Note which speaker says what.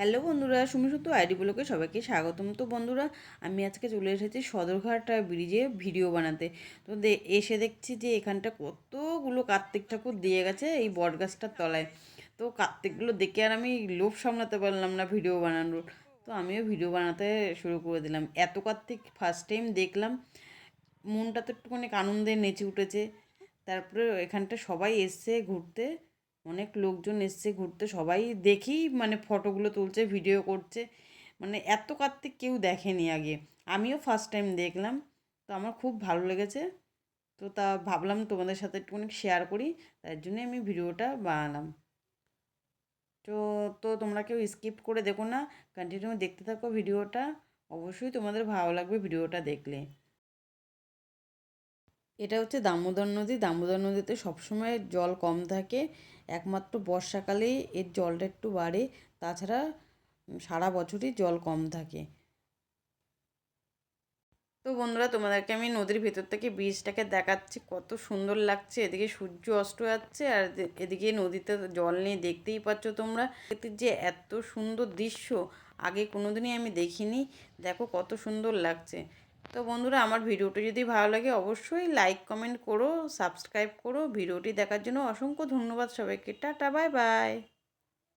Speaker 1: Hello বন্ধুরা, সুমি সত্য ID ব্লকে সবাইকে স্বাগতম। তো বন্ধুরা, আমি আজকে চলে এসেছি সদরঘাট ব্রিজে ভিডিও বানাতে। তো এসে দেখছি যে এখানটা কতগুলো কার্তিক ঠাকুর দিয়ে গেছে এই বট গাছটার তলায়। তো কার্তিকগুলো দেখে আর আমি লোভ সামলাতে পারলাম না ভিডিও বানানোর। তো আমিও ভিডিও বানাতে শুরু করে দিলাম। এত কার্তিক ফার্স্ট টাইম দেখলাম। মনটা তো একটুখানি আনন্দে নেচে উঠেছে। তারপরে এখানটা সবাই এসছে ঘুরতে। অনেক লোকজন এসছে ঘুরতে, সবাই দেখেই মানে ফটোগুলো তুলছে ভিডিও করছে। মানে এত কার্তিক কেউ দেখেনি আগে। আমিও ফার্স্ট টাইম দেখলাম, তো আমার খুব ভালো লেগেছে। তো তা ভাবলাম তোমাদের সাথে একটুখানি শেয়ার করি, তার জন্যই আমি ভিডিওটা বানালাম। তো তো তোমরা কেউ স্কিপ করে দেখো না কন্টিনিউ দেখতে থাকো ভিডিওটা। অবশ্যই তোমাদের ভালো লাগবে ভিডিওটা দেখলে। এটা হচ্ছে দামোদর নদী। দামোদর নদীতে সবসময় জল কম থাকে। একমাত্র বর্ষাকালেই এর জলটা একটু বাড়ে। তাছাড়া সারা বছরই জল কম থাকে। তো বন্ধুরা, তোমাদেরকে আমি নদীর ভেতর থেকে বীজটাকে দেখাচ্ছি। কত সুন্দর লাগছে। এদিকে সূর্য অস্ত যাচ্ছে আর এদিকে নদীতে জল নেই। দেখতেই পাচ্ছ তোমরা? যে এত সুন্দর দৃশ্য, আগে কোনোদিনই আমি দেখিনি। দেখো কত সুন্দর লাগছে। তো বন্ধুরা, আমার ভিডিওটি যদি ভালো লাগে অবশ্যই লাইক কমেন্ট করো সাবস্ক্রাইব করো। ভিডিওটি দেখার জন্য অসংখ্য ধন্যবাদ সবাইকে। Tata bye bye